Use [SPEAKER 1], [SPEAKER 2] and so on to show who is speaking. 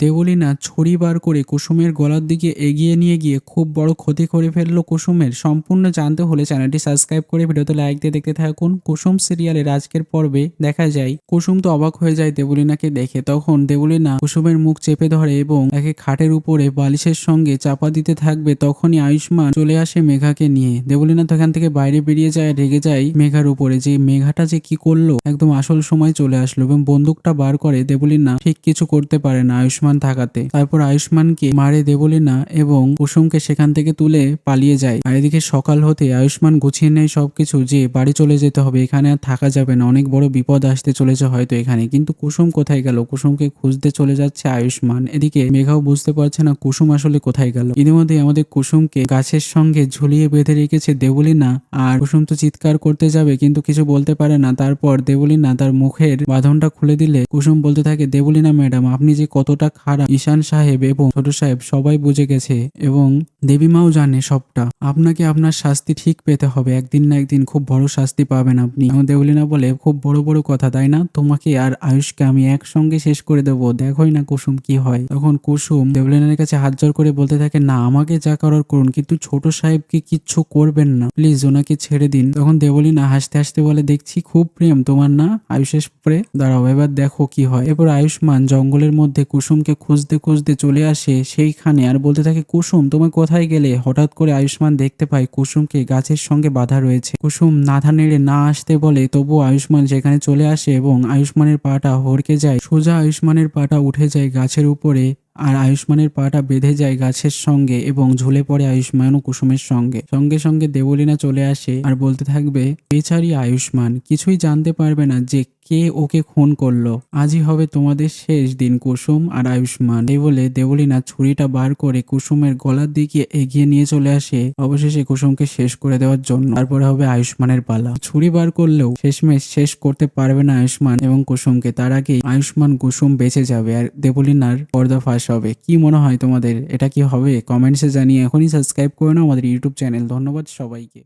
[SPEAKER 1] দেবলীনা ছড়ি বার করে কুসুমের গলার দিকে এগিয়ে নিয়ে গিয়ে খুব বড় ক্ষতি করে ফেলল কুসুমের। সম্পূর্ণ জানতে হলে চ্যানেলটি সাবস্ক্রাইব করে ভিডিওতে লাইক দিয়ে দেখতে থাকুন। কুসুম সিরিয়ালের আজকের পর্বে দেখা যায়, কুসুম তো অবাক হয়ে যায় দেবলীনাকে দেখে। তখন দেবলীনা কুসুমের মুখ চেপে ধরে এবং একে খাটের উপরে বালিশের সঙ্গে চাপা দিতে থাকবে। তখনই আয়ুষ্মান চলে আসে মেঘাকে নিয়ে। দেবলীনা তো এখান থেকে বাইরে বেরিয়ে যায়, রেগে যায় মেঘার উপরে। যে মেঘাটা যে কি করল, একদম আসল সময় চলে আসলো এবং বন্দুকটা বার করে দেবলীনা ঠিক কিছু করতে পারে না। আয়ুষ্মান থাকাতে। তারপর আয়ুষ্মানকে মারে দেবলীনা এবং কুসুমকে সেখান থেকে তুলে পালিয়ে যায়। আর এদিকে সকাল হতে আয়ুষ্মান গুছিয়ে নেয় সবকিছু যে বাড়ি চলে যেতে হবে, এখানে আর থাকা যাবে না। অনেক বড় বিপদ আসতে চলেছে হয়তো এখানে। কিন্তু কুসুম কোথায় গেল? কুসুমকে খুঁজতে চলে যাচ্ছে আয়ুষ্মান। এদিকে মেঘাও বুঝতে পারছে না কুসুম আসলে কোথায় গেল। ইতিমধ্যে আমাদের কুসুমকে গাছের সঙ্গে ঝুলিয়ে বেঁধে রেখেছে দেবলীনা আর কুসুম তো চিৎকার করতে যাবে, কিন্তু কিছু বলতে পারে না। তারপর দেবলীনা তার মুখের বাঁধনটা খুলে দিলে কুসুম বলতে থাকে দেবলিনা ম্যাডাম, আপনি যে কতটা খারাপ ঈশান সাহেব এবং ছোট সাহেব সবাই বুঝে গেছে এবং দেবীমাও জানে সবটা। আপনাকে আপনার শাস্তি ঠিক পেতে হবে। একদিন না একদিন খুব বড় শাস্তি পাবেন আপনি। দেবলীনা বলে, খুব বড় বড় কথা, তাই না? তোমাকে আর আয়ুষকে আমি একসঙ্গে শেষ করে দেবো। দেখোই না কুসুম কি হয়। তখন কুসুম দেবলীনার কাছে হাত জোর করে বলতে থাকে, না, আমাকে যা করার করুন, কিন্তু ছোট সাহেবকে কিচ্ছু করবেন না। প্লিজ, ওনাকে ছেড়ে দিন। তখন দেবলীনা হাসতে হাসতে বলে, দেখছি খুব প্রেম তোমার না, আয়ুষের পরে। দাঁড়াও, এবার দেখো কি হয়। এরপর আয়ুষ্মান জঙ্গলের মধ্যে কুসুমকে খুঁজতে খুঁজতে চলে আসে সেইখানে আর বলতে থাকে, কুসুম তুমি কোথায় গেলে? হঠাৎ করে আয়ুষ্মান দেখতে পায় কুসুমকে গাছের সঙ্গে বাধা রয়েছে। কুসুম নাধা নেড়ে না আসতে বলে, তবুও আয়ুষ্মান সেখানে চলে আসে এবং আয়ুষ্মানের পাটা হড়কে যায়। সোজা আয়ুষ্মানের পাটা উঠে যায় গাছের উপরে। আর আয়ুষ্মানের পাটা বেঁধে যায় গাছের সঙ্গে এবং ঝুলে পড়ে আয়ুষ্মান ও কুসুমের সঙ্গে। সঙ্গে সঙ্গে দেবলীনা চলে আসে আর বলতে থাকবে বেচারি আয়ুষ্মান, কিছুই জানতে পারবে না যে কে ওকে খুন করল। আজই হবে তোমাদের শেষ দিন কুসুম আর আয়ুষ্মান। এই বলে দেবলীনা ছুরিটা বার করে কুসুমের গলার দিকে এগিয়ে নিয়ে চলে আসে অবশেষে কুসুমকে শেষ করে দেওয়ার জন্য। তারপরে হবে আয়ুষ্মানের পালা। ছুরি বার করলেও শেষমেশ শেষ করতে পারবে না আয়ুষ্মান এবং কুসুমকে। তার আগেই আয়ুষ্মান কুসুম বেঁচে যাবে আর দেবলীনার পর্দা ফাঁস হবে। কি মনে হয় তোমাদের? এটা কি হবে? কমেন্টসে জানিয়ে এখনই সাবস্ক্রাইব করে নাও আমাদের ইউটিউব চ্যানেল ধন্যবাদ সবাইকে।